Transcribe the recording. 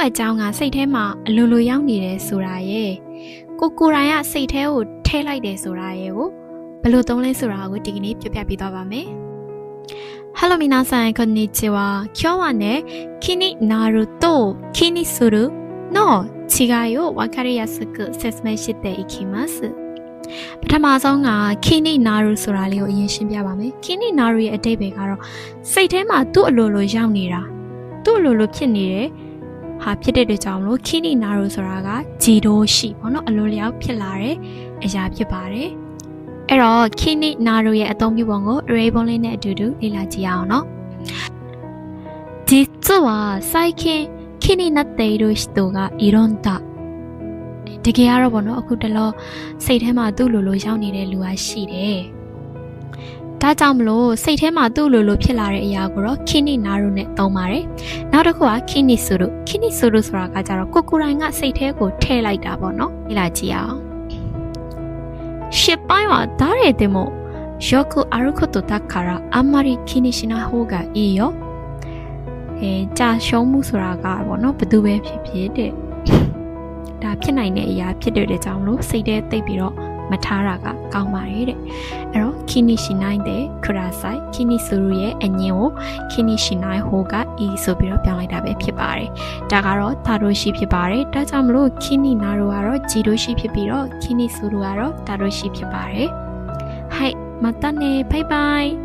့အကြောင်းကစိတ်ထဲမှာအလိုလိုရောက်နေတယ်ဆိုတာရဲ့ကိုကိုယ်တိုင်ကစိတ်ထဲကိုထဲလိုက်တယ်ဆိုတာရဲ့ကိုဘယ်လိုသုံးလဲဆိုတာကိုဒီကနေ့ပြပြပေးသွားပါမယ်ハロー皆さんこんにちは今日はね気になると気にするの違いを分かりやすく説明していきますပထမဆုံးကခင်းနိနာရူဆိုတာလေးကိုအရင်ရှင်းပြပါမယ်ခင်းနိနာရူရဲ့အတိတ်ပဲကတော့စိတ်ထဲမှာသူ့အလိုလိုရောက်နေတာသူ့အလိုလိုဖြစ်နေတယ် ဟာဖြစ်တဲ့အတွက်ကြောင့်မလို့ခင်းနိနာရူဆိုတာကဂျီဒိုရှိပေါ့နော်အလိုလျောက်ဖြစ်လာတဲ့အရာဖြစ်ပါတယ်အဲ့တော့ခင်းနိနာရူရဲ့အသုံးပြုပုံကို array ပုံလေးနဲ့အတူတူလေ့လာကြည့်ရအောင်နော်実は最近気になっている人がいるんだတကယ်ကတော့ဗောနော်အခုတလောစိတ်ထဲမှာသူ့လိုလိုရောက်နေတဲ့လူကရှိတယ်။ ဒါကြောင့်မလို့စိတ်ထဲမှာသူ့လိုလိုဖြစ်လာတဲ့အရာကိုတော့ kini naru နဲ့သုံးပါတယ်။နောက်တစ်ခုက kini suru kini suru ဆိုတာကကြတော့ကိုကိုယ်တိုင်ကစိတ်ထဲကိုထည့်လိုက်တာဗောနော်။ဒီလာကြည့်အောင်။ရှစ်ပိုင်းは誰でもよくあることだからあんまり気にしない方がいいよ။အဲကြာရှုံးမှုဆိုတာကဗောနော်ဘယ်သူပဲဖြစ်ဖြစ်တဲ့။ဒါဖြစ်နိုင်တဲ့အရာဖြစ်တဲ့ကြောင့်လို့စိတ်ထဲသိပ်ပြီးတော့ မထားတာကကောင်းပါတယ်တဲ့အဲ့တော့ခီနီရှိနိုင်တဲ့ခရာဆိုင်ခီနီဆူရူရဲ့အငင်းကိုခီနီရှိနိုင်ဟိုကအီဆိုပြီးတော့ပြောင်းလိုက်တာပဲဖြစ်ပါတယ်ဒါကတော့သာရိုရှိဖြစ်ပါတယ်ဒါကြောင့်မလို့ခီနီနာရိုကတော့ဂျီရိုရှိဖြစ်ပြီးတော့ခီနီဆူရူကတော့သာရိုရှိဖြစ်ပါတယ်ဟိုက်မတန်နေဘိုင်ဘိုင်